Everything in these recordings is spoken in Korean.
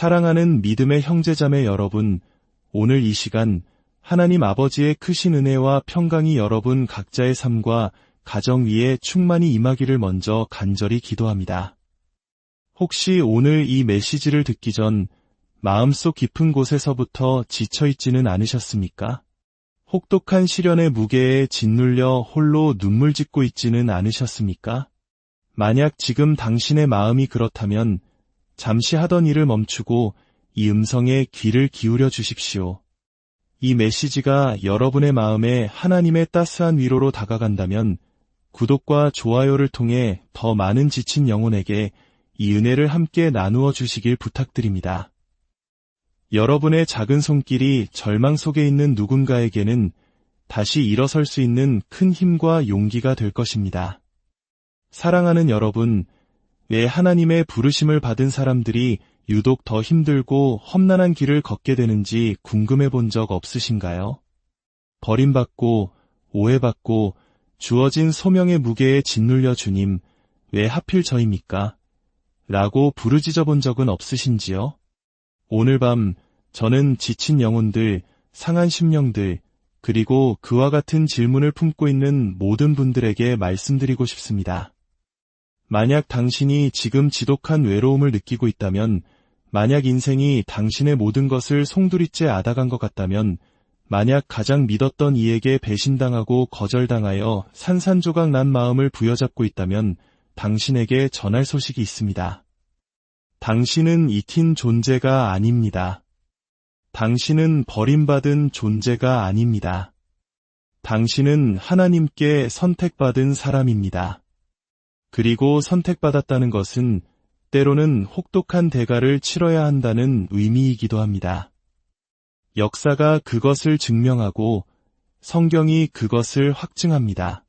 사랑하는 믿음의 형제자매 여러분, 오늘 이 시간 하나님 아버지의 크신 은혜와 평강이 여러분 각자의 삶과 가정 위에 충만히 임하기를 먼저 간절히 기도합니다. 혹시 오늘 이 메시지를 듣기 전 마음속 깊은 곳에서부터 지쳐있지는 않으셨습니까? 혹독한 시련의 무게에 짓눌려 홀로 눈물 짓고 있지는 않으셨습니까? 만약 지금 당신의 마음이 그렇다면 잠시 하던 일을 멈추고 이 음성에 귀를 기울여 주십시오. 이 메시지가 여러분의 마음에 하나님의 따스한 위로로 다가간다면 구독과 좋아요를 통해 더 많은 지친 영혼에게 이 은혜를 함께 나누어 주시길 부탁드립니다. 여러분의 작은 손길이 절망 속에 있는 누군가에게는 다시 일어설 수 있는 큰 힘과 용기가 될 것입니다. 사랑하는 여러분, 왜 하나님의 부르심을 받은 사람들이 유독 더 힘들고 험난한 길을 걷게 되는지 궁금해 본 적 없으신가요? 버림받고 오해받고 주어진 소명의 무게에 짓눌려 주님, 왜 하필 저입니까? 라고 부르짖어 본 적은 없으신지요? 오늘 밤 저는 지친 영혼들, 상한 심령들, 그리고 그와 같은 질문을 품고 있는 모든 분들에게 말씀드리고 싶습니다. 만약 당신이 지금 지독한 외로움을 느끼고 있다면 만약 인생이 당신의 모든 것을 송두리째 앗아간 것 같다면, 만약 가장 믿었던 이에게 배신당하고 거절당하여 산산조각 난 마음을 부여잡고 있다면 당신에게 전할 소식이 있습니다. 당신은 익힌 존재가 아닙니다. 당신은 버림받은 존재가 아닙니다. 당신은 하나님께 선택받은 사람입니다. 그리고 선택받았다는 것은 때로는 혹독한 대가를 치러야 한다는 의미이기도 합니다. 역사가 그것을 증명하고 성경이 그것을 확증합니다.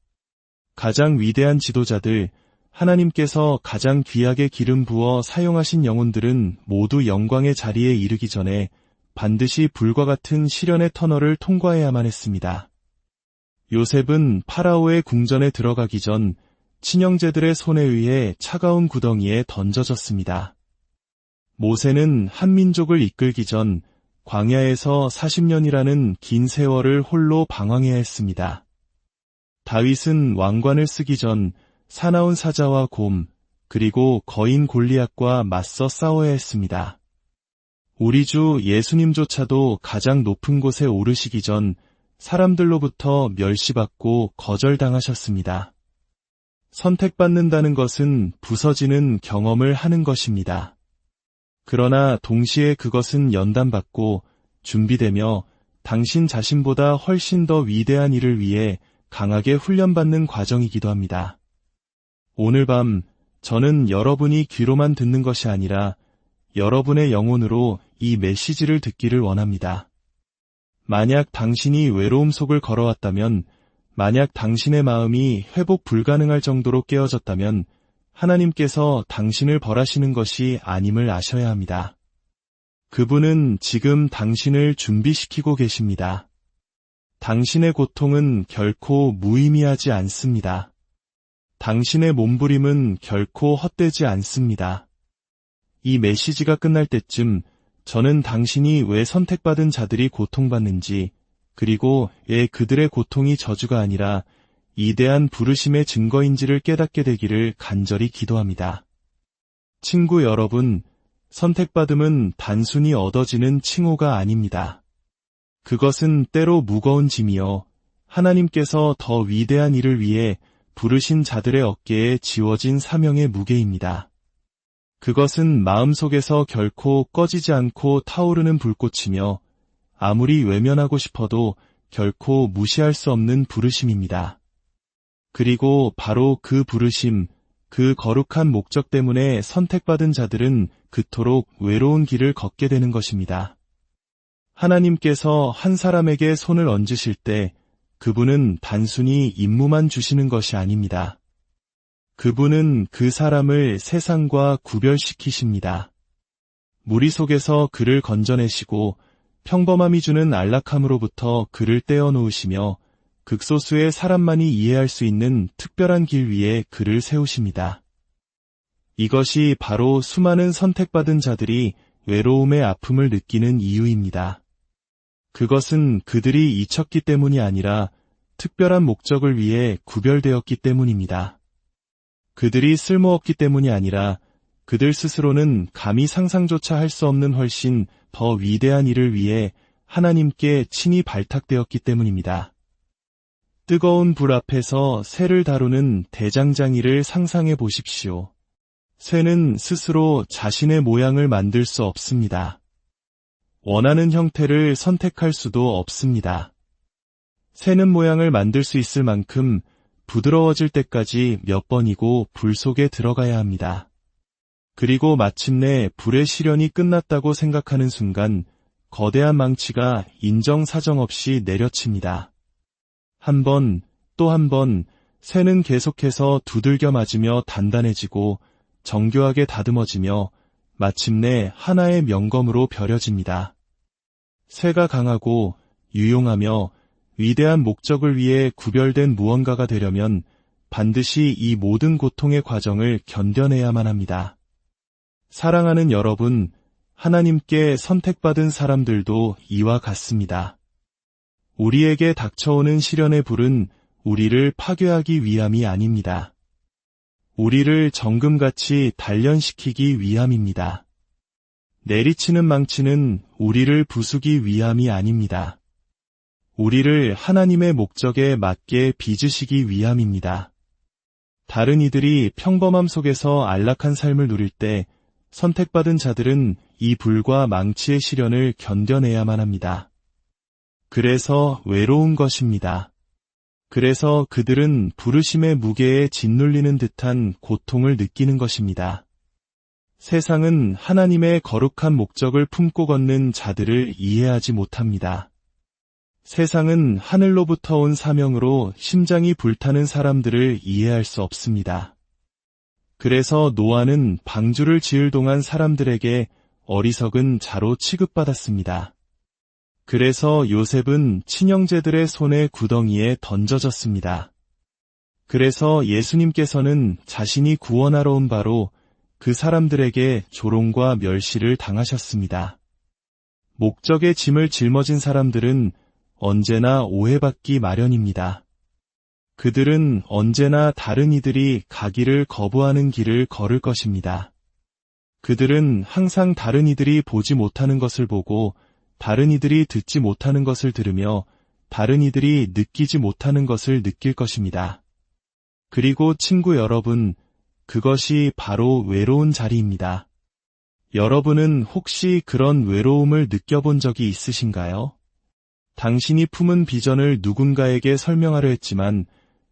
가장 위대한 지도자들, 하나님께서 가장 귀하게 기름 부어 사용하신 영혼들은 모두 영광의 자리에 이르기 전에 반드시 불과 같은 시련의 터널을 통과해야만 했습니다. 요셉은 파라오의 궁전에 들어가기 전 친형제들의 손에 의해 차가운 구덩이에 던져졌습니다. 모세는 한민족을 이끌기 전 광야에서 40년이라는 긴 세월을 홀로 방황해야 했습니다. 다윗은 왕관을 쓰기 전 사나운 사자와 곰, 그리고 거인 골리앗과 맞서 싸워야 했습니다. 우리 주 예수님조차도 가장 높은 곳에 오르시기 전 사람들로부터 멸시받고 거절당하셨습니다. 선택받는다는 것은 부서지는 경험을 하는 것입니다. 그러나 동시에 그것은 연단받고 준비되며 당신 자신보다 훨씬 더 위대한 일을 위해 강하게 훈련받는 과정이기도 합니다. 오늘 밤 저는 여러분이 귀로만 듣는 것이 아니라 여러분의 영혼으로 이 메시지를 듣기를 원합니다. 만약 당신이 외로움 속을 걸어왔다면 만약 당신의 마음이 회복 불가능할 정도로 깨어졌다면 하나님께서 당신을 벌하시는 것이 아님을 아셔야 합니다. 그분은 지금 당신을 준비시키고 계십니다. 당신의 고통은 결코 무의미하지 않습니다. 당신의 몸부림은 결코 헛되지 않습니다. 이 메시지가 끝날 때쯤 저는 당신이 왜 선택받은 자들이 고통받는지 그리고 왜 그들의 고통이 저주가 아니라 이대한 부르심의 증거인지를 깨닫게 되기를 간절히 기도합니다. 친구 여러분, 선택받음은 단순히 얻어지는 칭호가 아닙니다. 그것은 때로 무거운 짐이요. 하나님께서 더 위대한 일을 위해 부르신 자들의 어깨에 지워진 사명의 무게입니다. 그것은 마음속에서 결코 꺼지지 않고 타오르는 불꽃이며 아무리 외면하고 싶어도 결코 무시할 수 없는 부르심입니다. 그리고 바로 그 부르심, 그 거룩한 목적 때문에 선택받은 자들은 그토록 외로운 길을 걷게 되는 것입니다. 하나님께서 한 사람에게 손을 얹으실 때 그분은 단순히 임무만 주시는 것이 아닙니다. 그분은 그 사람을 세상과 구별시키십니다. 무리 속에서 그를 건져내시고 평범함이 주는 안락함으로부터 그를 떼어놓으시며 극소수의 사람만이 이해할 수 있는 특별한 길 위에 그를 세우십니다. 이것이 바로 수많은 선택받은 자들이 외로움의 아픔을 느끼는 이유입니다. 그것은 그들이 잊혔기 때문이 아니라 특별한 목적을 위해 구별되었기 때문입니다. 그들이 쓸모없기 때문이 아니라 그들 스스로는 감히 상상조차 할 수 없는 훨씬 더 위대한 일을 위해 하나님께 친히 발탁되었기 때문입니다. 뜨거운 불 앞에서 새를 다루는 대장장이를 상상해 보십시오. 새는 스스로 자신의 모양을 만들 수 없습니다. 원하는 형태를 선택할 수도 없습니다. 새는 모양을 만들 수 있을 만큼 부드러워질 때까지 몇 번이고 불 속에 들어가야 합니다. 그리고 마침내 불의 시련이 끝났다고 생각하는 순간 거대한 망치가 인정사정 없이 내려칩니다. 한 번, 또 한 번, 새는 계속해서 두들겨 맞으며 단단해지고 정교하게 다듬어지며 마침내 하나의 명검으로 벼려집니다. 새가 강하고 유용하며 위대한 목적을 위해 구별된 무언가가 되려면 반드시 이 모든 고통의 과정을 견뎌내야만 합니다. 사랑하는 여러분, 하나님께 선택받은 사람들도 이와 같습니다. 우리에게 닥쳐오는 시련의 불은 우리를 파괴하기 위함이 아닙니다. 우리를 정금같이 단련시키기 위함입니다. 내리치는 망치는 우리를 부수기 위함이 아닙니다. 우리를 하나님의 목적에 맞게 빚으시기 위함입니다. 다른 이들이 평범함 속에서 안락한 삶을 누릴 때 선택받은 자들은 이 불과 망치의 시련을 견뎌내야만 합니다. 그래서 외로운 것입니다. 그래서 그들은 부르심의 무게에 짓눌리는 듯한 고통을 느끼는 것입니다. 세상은 하나님의 거룩한 목적을 품고 걷는 자들을 이해하지 못합니다. 세상은 하늘로부터 온 사명으로 심장이 불타는 사람들을 이해할 수 없습니다. 그래서 노아는 방주를 지을 동안 사람들에게 어리석은 자로 취급받았습니다. 그래서 요셉은 친형제들의 손에 구덩이에 던져졌습니다. 그래서 예수님께서는 자신이 구원하러 온 바로 그 사람들에게 조롱과 멸시를 당하셨습니다. 목적의 짐을 짊어진 사람들은 언제나 오해받기 마련입니다. 그들은 언제나 다른 이들이 가기를 거부하는 길을 걸을 것입니다. 그들은 항상 다른 이들이 보지 못하는 것을 보고 다른 이들이 듣지 못하는 것을 들으며 다른 이들이 느끼지 못하는 것을 느낄 것입니다. 그리고 친구 여러분, 그것이 바로 외로운 자리입니다. 여러분은 혹시 그런 외로움을 느껴본 적이 있으신가요? 당신이 품은 비전을 누군가에게 설명하려 했지만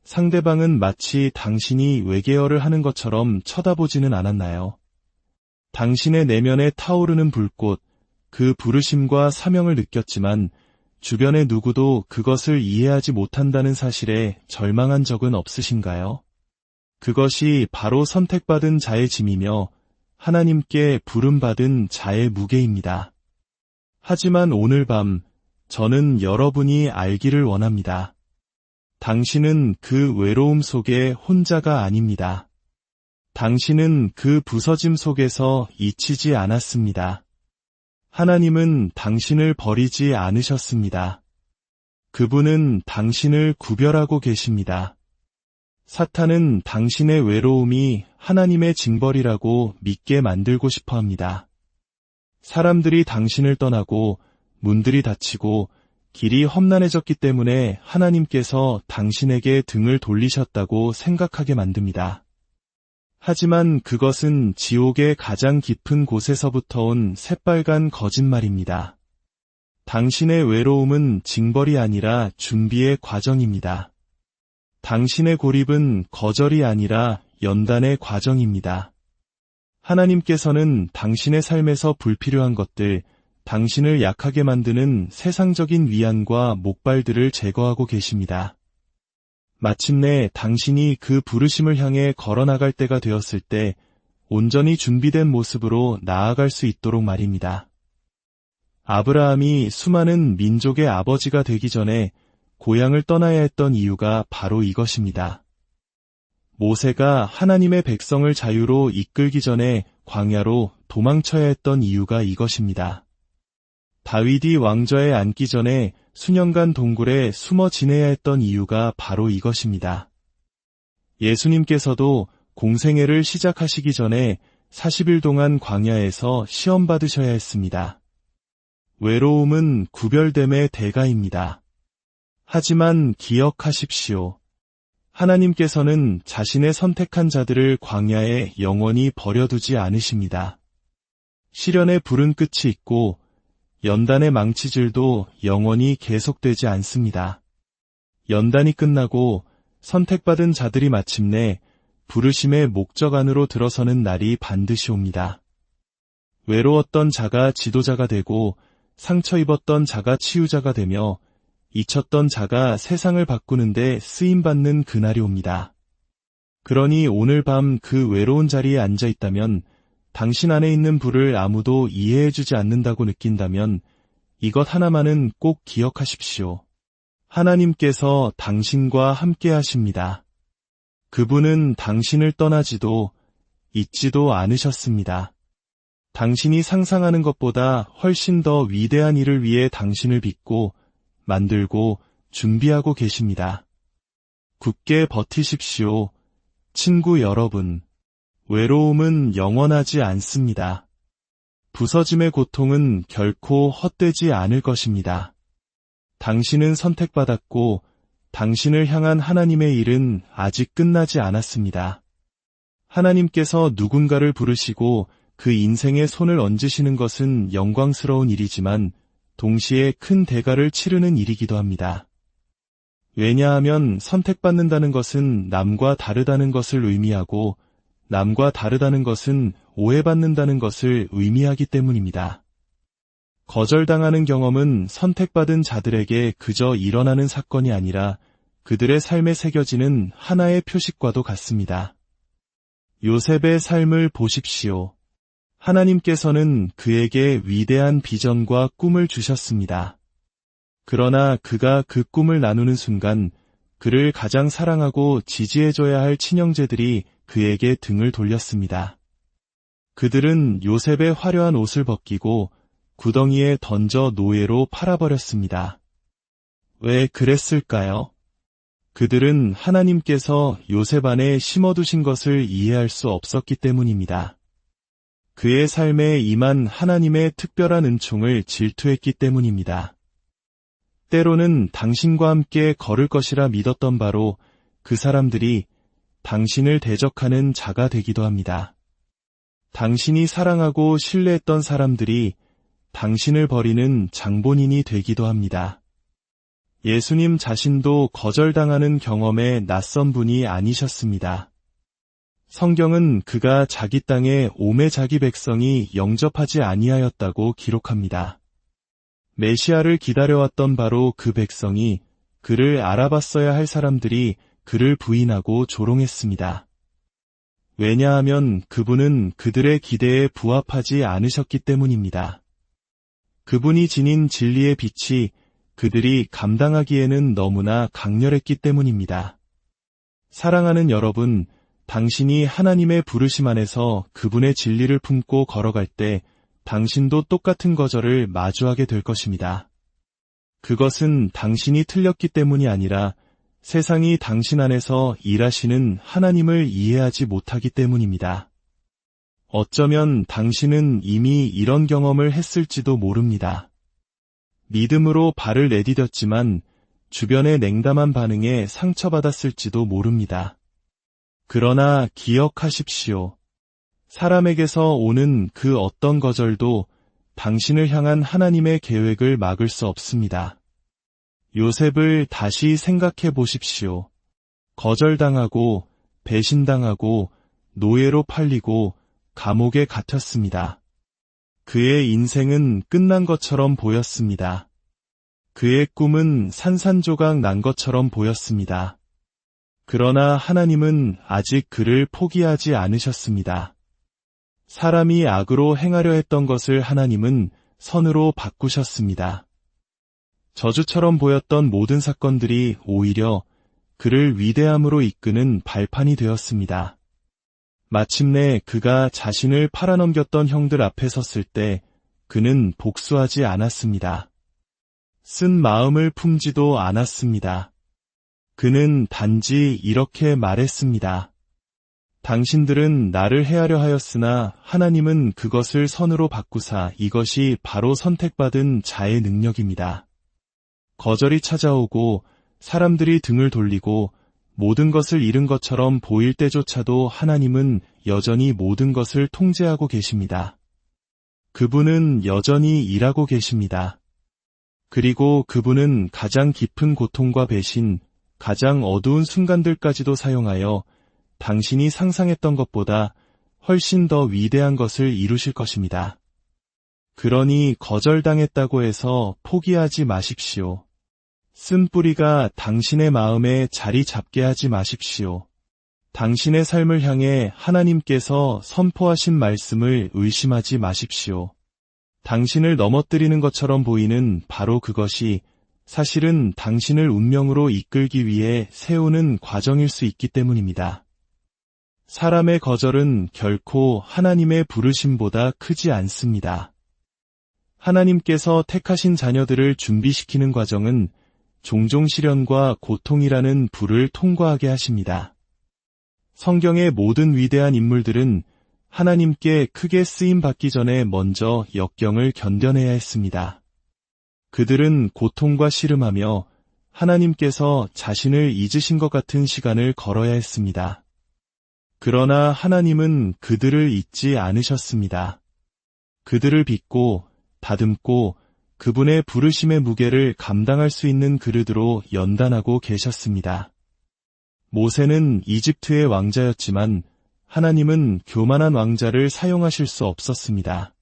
상대방은 마치 당신이 외계어를 하는 것처럼 쳐다보지는 않았나요? 당신의 내면에 타오르는 불꽃, 그 부르심과 사명을 느꼈지만 주변의 누구도 그것을 이해하지 못한다는 사실에 절망한 적은 없으신가요? 그것이 바로 선택받은 자의 짐이며 하나님께 부름받은 자의 무게입니다. 하지만 오늘 밤 저는 여러분이 알기를 원합니다. 당신은 그 외로움 속에 혼자가 아닙니다. 당신은 그 부서짐 속에서 잊히지 않았습니다. 하나님은 당신을 버리지 않으셨습니다. 그분은 당신을 구별하고 계십니다. 사탄은 당신의 외로움이 하나님의 징벌이라고 믿게 만들고 싶어 합니다. 사람들이 당신을 떠나고 문들이 닫히고 길이 험난해졌기 때문에 하나님께서 당신에게 등을 돌리셨다고 생각하게 만듭니다. 하지만 그것은 지옥의 가장 깊은 곳에서부터 온 새빨간 거짓말입니다. 당신의 외로움은 징벌이 아니라 준비의 과정입니다. 당신의 고립은 거절이 아니라 연단의 과정입니다. 하나님께서는 당신의 삶에서 불필요한 것들, 당신을 약하게 만드는 세상적인 위안과 목발들을 제거하고 계십니다. 마침내 당신이 그 부르심을 향해 걸어나갈 때가 되었을 때 온전히 준비된 모습으로 나아갈 수 있도록 말입니다. 아브라함이 수많은 민족의 아버지가 되기 전에 고향을 떠나야 했던 이유가 바로 이것입니다. 모세가 하나님의 백성을 자유로 이끌기 전에 광야로 도망쳐야 했던 이유가 이것입니다. 다윗이 왕좌에 앉기 전에 수년간 동굴에 숨어 지내야 했던 이유가 바로 이것입니다. 예수님께서도 공생애를 시작하시기 전에 40일 동안 광야에서 시험 받으셔야 했습니다. 외로움은 구별됨의 대가입니다. 하지만 기억하십시오. 하나님께서는 자신의 선택한 자들을 광야에 영원히 버려두지 않으십니다. 시련의 불은 끝이 있고 연단의 망치질도 영원히 계속되지 않습니다. 연단이 끝나고 선택받은 자들이 마침내 부르심의 목적 안으로 들어서는 날이 반드시 옵니다. 외로웠던 자가 지도자가 되고 상처 입었던 자가 치유자가 되며 잊혔던 자가 세상을 바꾸는데 쓰임받는 그날이 옵니다. 그러니 오늘 밤 그 외로운 자리에 앉아 있다면 당신 안에 있는 불을 아무도 이해해주지 않는다고 느낀다면 이것 하나만은 꼭 기억하십시오. 하나님께서 당신과 함께 하십니다. 그분은 당신을 떠나지도 잊지도 않으셨습니다. 당신이 상상하는 것보다 훨씬 더 위대한 일을 위해 당신을 빚고 만들고 준비하고 계십니다. 굳게 버티십시오. 친구 여러분. 외로움은 영원하지 않습니다. 부서짐의 고통은 결코 헛되지 않을 것입니다. 당신은 선택받았고 당신을 향한 하나님의 일은 아직 끝나지 않았습니다. 하나님께서 누군가를 부르시고 그 인생에 손을 얹으시는 것은 영광스러운 일이지만 동시에 큰 대가를 치르는 일이기도 합니다. 왜냐하면 선택받는다는 것은 남과 다르다는 것을 의미하고 남과 다르다는 것은 오해받는다는 것을 의미하기 때문입니다. 거절당하는 경험은 선택받은 자들에게 그저 일어나는 사건이 아니라 그들의 삶에 새겨지는 하나의 표식과도 같습니다. 요셉의 삶을 보십시오. 하나님께서는 그에게 위대한 비전과 꿈을 주셨습니다. 그러나 그가 그 꿈을 나누는 순간 그를 가장 사랑하고 지지해줘야 할 친형제들이 그에게 등을 돌렸습니다. 그들은 요셉의 화려한 옷을 벗기고 구덩이에 던져 노예로 팔아버렸습니다. 왜 그랬을까요? 그들은 하나님께서 요셉 안에 심어두신 것을 이해할 수 없었기 때문입니다. 그의 삶에 임한 하나님의 특별한 은총을 질투했기 때문입니다. 때로는 당신과 함께 걸을 것이라 믿었던 바로 그 사람들이 당신을 대적하는 자가 되기도 합니다. 당신이 사랑하고 신뢰했던 사람들이 당신을 버리는 장본인이 되기도 합니다. 예수님 자신도 거절당하는 경험에 낯선 분이 아니셨습니다. 성경은 그가 자기 땅에 오매 자기 백성이 영접하지 아니하였다고 기록합니다. 메시아를 기다려왔던 바로 그 백성이 그를 알아봤어야 할 사람들이 그를 부인하고 조롱했습니다. 왜냐하면 그분은 그들의 기대에 부합하지 않으셨기 때문입니다. 그분이 지닌 진리의 빛이 그들이 감당하기에는 너무나 강렬했기 때문입니다. 사랑하는 여러분, 당신이 하나님의 부르심 안에서 그분의 진리를 품고 걸어갈 때 당신도 똑같은 거절을 마주하게 될 것입니다. 그것은 당신이 틀렸기 때문이 아니라 세상이 당신 안에서 일하시는 하나님을 이해하지 못하기 때문입니다. 어쩌면 당신은 이미 이런 경험을 했을지도 모릅니다. 믿음으로 발을 내디뎠지만 주변의 냉담한 반응에 상처받았을지도 모릅니다. 그러나 기억하십시오. 사람에게서 오는 그 어떤 거절도 당신을 향한 하나님의 계획을 막을 수 없습니다. 요셉을 다시 생각해 보십시오. 거절당하고 배신당하고 노예로 팔리고 감옥에 갇혔습니다. 그의 인생은 끝난 것처럼 보였습니다. 그의 꿈은 산산조각 난 것처럼 보였습니다. 그러나 하나님은 아직 그를 포기하지 않으셨습니다. 사람이 악으로 행하려 했던 것을 하나님은 선으로 바꾸셨습니다. 저주처럼 보였던 모든 사건들이 오히려 그를 위대함으로 이끄는 발판이 되었습니다. 마침내 그가 자신을 팔아넘겼던 형들 앞에 섰을 때 그는 복수하지 않았습니다. 쓴 마음을 품지도 않았습니다. 그는 단지 이렇게 말했습니다. 당신들은 나를 해하려 하였으나 하나님은 그것을 선으로 바꾸사 이것이 바로 선택받은 자의 능력입니다. 거절이 찾아오고 사람들이 등을 돌리고 모든 것을 잃은 것처럼 보일 때조차도 하나님은 여전히 모든 것을 통제하고 계십니다. 그분은 여전히 일하고 계십니다. 그리고 그분은 가장 깊은 고통과 배신, 가장 어두운 순간들까지도 사용하여 당신이 상상했던 것보다 훨씬 더 위대한 것을 이루실 것입니다. 그러니 거절당했다고 해서 포기하지 마십시오. 쓴뿌리가 당신의 마음에 자리 잡게 하지 마십시오. 당신의 삶을 향해 하나님께서 선포하신 말씀을 의심하지 마십시오. 당신을 넘어뜨리는 것처럼 보이는 바로 그것이 사실은 당신을 운명으로 이끌기 위해 세우는 과정일 수 있기 때문입니다. 사람의 거절은 결코 하나님의 부르심보다 크지 않습니다. 하나님께서 택하신 자녀들을 준비시키는 과정은 종종 시련과 고통이라는 불을 통과하게 하십니다. 성경의 모든 위대한 인물들은 하나님께 크게 쓰임 받기 전에 먼저 역경을 견뎌내야 했습니다. 그들은 고통과 씨름하며 하나님께서 자신을 잊으신 것 같은 시간을 걸어야 했습니다. 그러나 하나님은 그들을 잊지 않으셨습니다. 그들을 믿고 다듬고 그분의 부르심의 무게를 감당할 수 있는 그릇으로 연단하고 계셨습니다. 모세는 이집트의 왕자였지만 하나님은 교만한 왕자를 사용하실 수 없었습니다.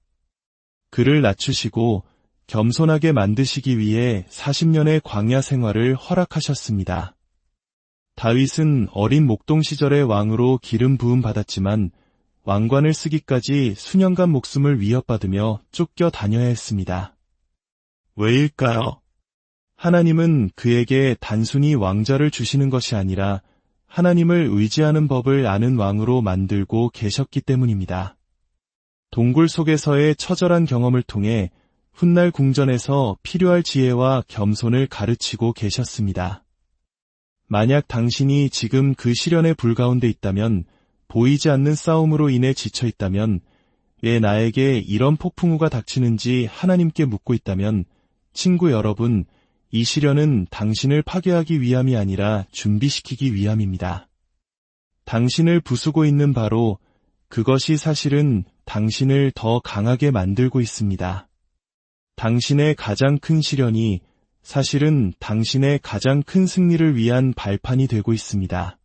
그를 낮추시고 겸손하게 만드시기 위해 40년의 광야 생활을 허락하셨습니다. 다윗은 어린 목동 시절의 왕으로 기름 부음 받았지만 왕관을 쓰기까지 수년간 목숨을 위협받으며 쫓겨 다녀야 했습니다. 왜일까요? 하나님은 그에게 단순히 왕자를 주시는 것이 아니라 하나님을 의지하는 법을 아는 왕으로 만들고 계셨기 때문입니다. 동굴 속에서의 처절한 경험을 통해 훗날 궁전에서 필요할 지혜와 겸손을 가르치고 계셨습니다. 만약 당신이 지금 그 시련의 불 가운데 있다면, 보이지 않는 싸움으로 인해 지쳐 있다면, 왜 나에게 이런 폭풍우가 닥치는지 하나님께 묻고 있다면, 친구 여러분, 이 시련은 당신을 파괴하기 위함이 아니라 준비시키기 위함입니다. 당신을 부수고 있는 바로 그것이 사실은 당신을 더 강하게 만들고 있습니다. 당신의 가장 큰 시련이 사실은 당신의 가장 큰 승리를 위한 발판이 되고 있습니다.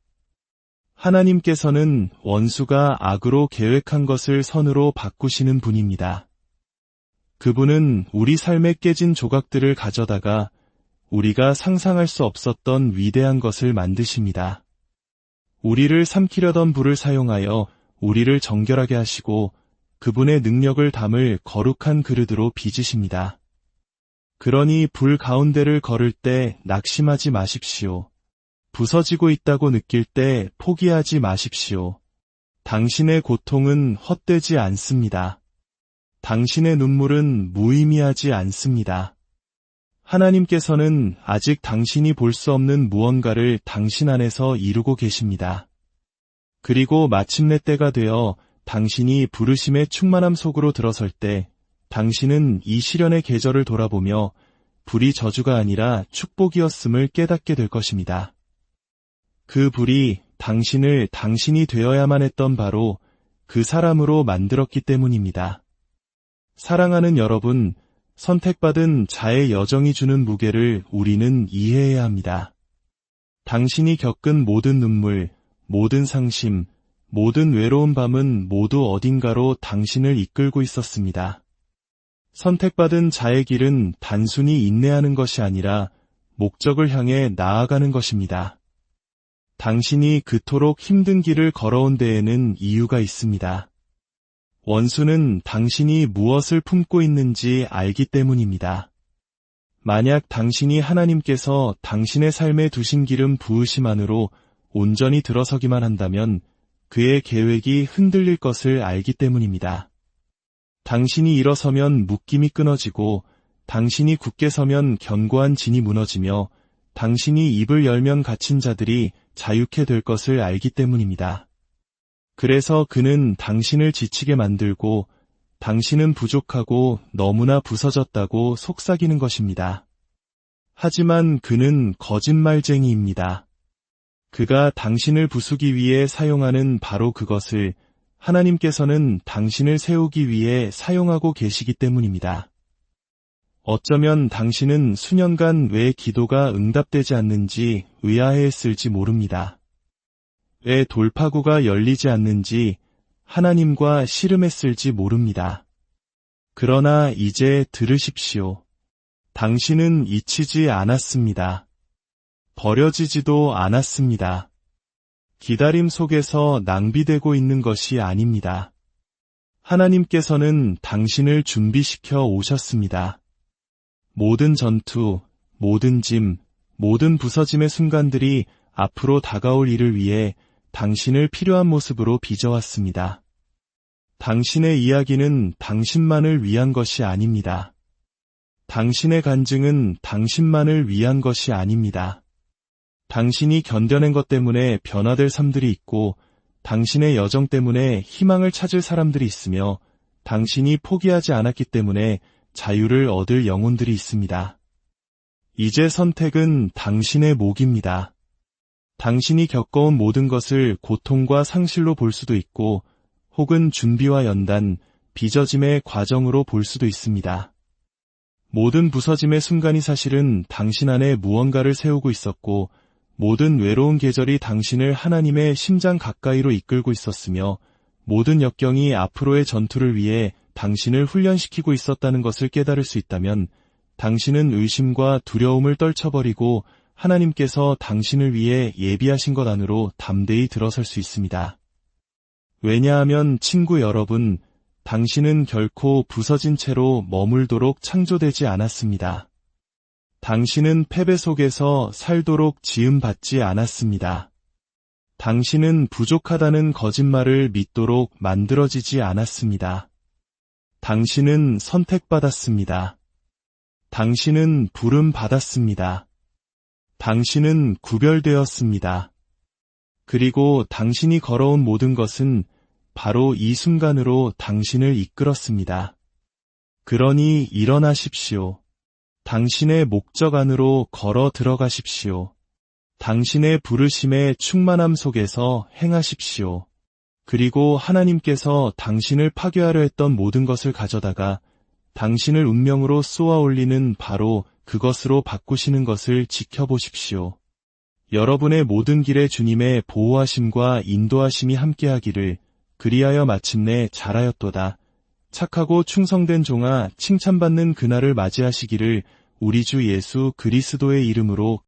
하나님께서는 원수가 악으로 계획한 것을 선으로 바꾸시는 분입니다. 그분은 우리 삶에 깨진 조각들을 가져다가 우리가 상상할 수 없었던 위대한 것을 만드십니다. 우리를 삼키려던 불을 사용하여 우리를 정결하게 하시고 그분의 능력을 담을 거룩한 그릇으로 빚으십니다. 그러니 불 가운데를 걸을 때 낙심하지 마십시오. 부서지고 있다고 느낄 때 포기하지 마십시오. 당신의 고통은 헛되지 않습니다. 당신의 눈물은 무의미하지 않습니다. 하나님께서는 아직 당신이 볼 수 없는 무언가를 당신 안에서 이루고 계십니다. 그리고 마침내 때가 되어 당신이 부르심의 충만함 속으로 들어설 때 당신은 이 시련의 계절을 돌아보며 불이 저주가 아니라 축복이었음을 깨닫게 될 것입니다. 그 불이 당신을 당신이 되어야만 했던 바로 그 사람으로 만들었기 때문입니다. 사랑하는 여러분, 선택받은 자의 여정이 주는 무게를 우리는 이해해야 합니다. 당신이 겪은 모든 눈물, 모든 상심, 모든 외로운 밤은 모두 어딘가로 당신을 이끌고 있었습니다. 선택받은 자의 길은 단순히 인내하는 것이 아니라 목적을 향해 나아가는 것입니다. 당신이 그토록 힘든 길을 걸어온 데에는 이유가 있습니다. 원수는 당신이 무엇을 품고 있는지 알기 때문입니다. 만약 당신이 하나님께서 당신의 삶에 두신 기름 부으심안으로 온전히 들어서기만 한다면 그의 계획이 흔들릴 것을 알기 때문입니다. 당신이 일어서면 묶임이 끊어지고 당신이 굳게 서면 견고한 진이 무너지며 당신이 입을 열면 갇힌 자들이 자유케 될 것을 알기 때문입니다. 그래서 그는 당신을 지치게 만들고 당신은 부족하고 너무나 부서졌다고 속삭이는 것입니다. 하지만 그는 거짓말쟁이입니다. 그가 당신을 부수기 위해 사용하는 바로 그것을 하나님께서는 당신을 세우기 위해 사용하고 계시기 때문입니다. 어쩌면 당신은 수년간 왜 기도가 응답되지 않는지 의아해했을지 모릅니다. 왜 돌파구가 열리지 않는지 하나님과 씨름했을지 모릅니다. 그러나 이제 들으십시오. 당신은 잊히지 않았습니다. 버려지지도 않았습니다. 기다림 속에서 낭비되고 있는 것이 아닙니다. 하나님께서는 당신을 준비시켜 오셨습니다. 모든 전투, 모든 짐, 모든 부서짐의 순간들이 앞으로 다가올 일을 위해 당신을 필요한 모습으로 빚어왔습니다. 당신의 이야기는 당신만을 위한 것이 아닙니다. 당신의 간증은 당신만을 위한 것이 아닙니다. 당신이 견뎌낸 것 때문에 변화될 삶들이 있고 당신의 여정 때문에 희망을 찾을 사람들이 있으며 당신이 포기하지 않았기 때문에 자유를 얻을 영혼들이 있습니다. 이제 선택은 당신의 목입니다. 당신이 겪어온 모든 것을 고통과 상실로 볼 수도 있고 혹은 준비와 연단, 빚어짐의 과정으로 볼 수도 있습니다. 모든 부서짐의 순간이 사실은 당신 안에 무언가를 세우고 있었고 모든 외로운 계절이 당신을 하나님의 심장 가까이로 이끌고 있었으며 모든 역경이 앞으로의 전투를 위해 당신을 훈련시키고 있었다는 것을 깨달을 수 있다면 당신은 의심과 두려움을 떨쳐버리고 하나님께서 당신을 위해 예비하신 것 안으로 담대히 들어설 수 있습니다. 왜냐하면 친구 여러분, 당신은 결코 부서진 채로 머물도록 창조되지 않았습니다. 당신은 패배 속에서 살도록 지음받지 않았습니다. 당신은 부족하다는 거짓말을 믿도록 만들어지지 않았습니다. 당신은 선택받았습니다. 당신은 부름 받았습니다. 당신은 구별되었습니다. 그리고 당신이 걸어온 모든 것은 바로 이 순간으로 당신을 이끌었습니다. 그러니 일어나십시오. 당신의 목적 안으로 걸어 들어가십시오. 당신의 부르심의 충만함 속에서 행하십시오. 그리고 하나님께서 당신을 파괴하려 했던 모든 것을 가져다가 당신을 운명으로 쏘아 올리는 바로 그것으로 바꾸시는 것을 지켜보십시오. 여러분의 모든 길에 주님의 보호하심과 인도하심이 함께하기를 그리하여 마침내 잘하였도다. 착하고 충성된 종아 칭찬받는 그날을 맞이하시기를 우리 주 예수 그리스도의 이름으로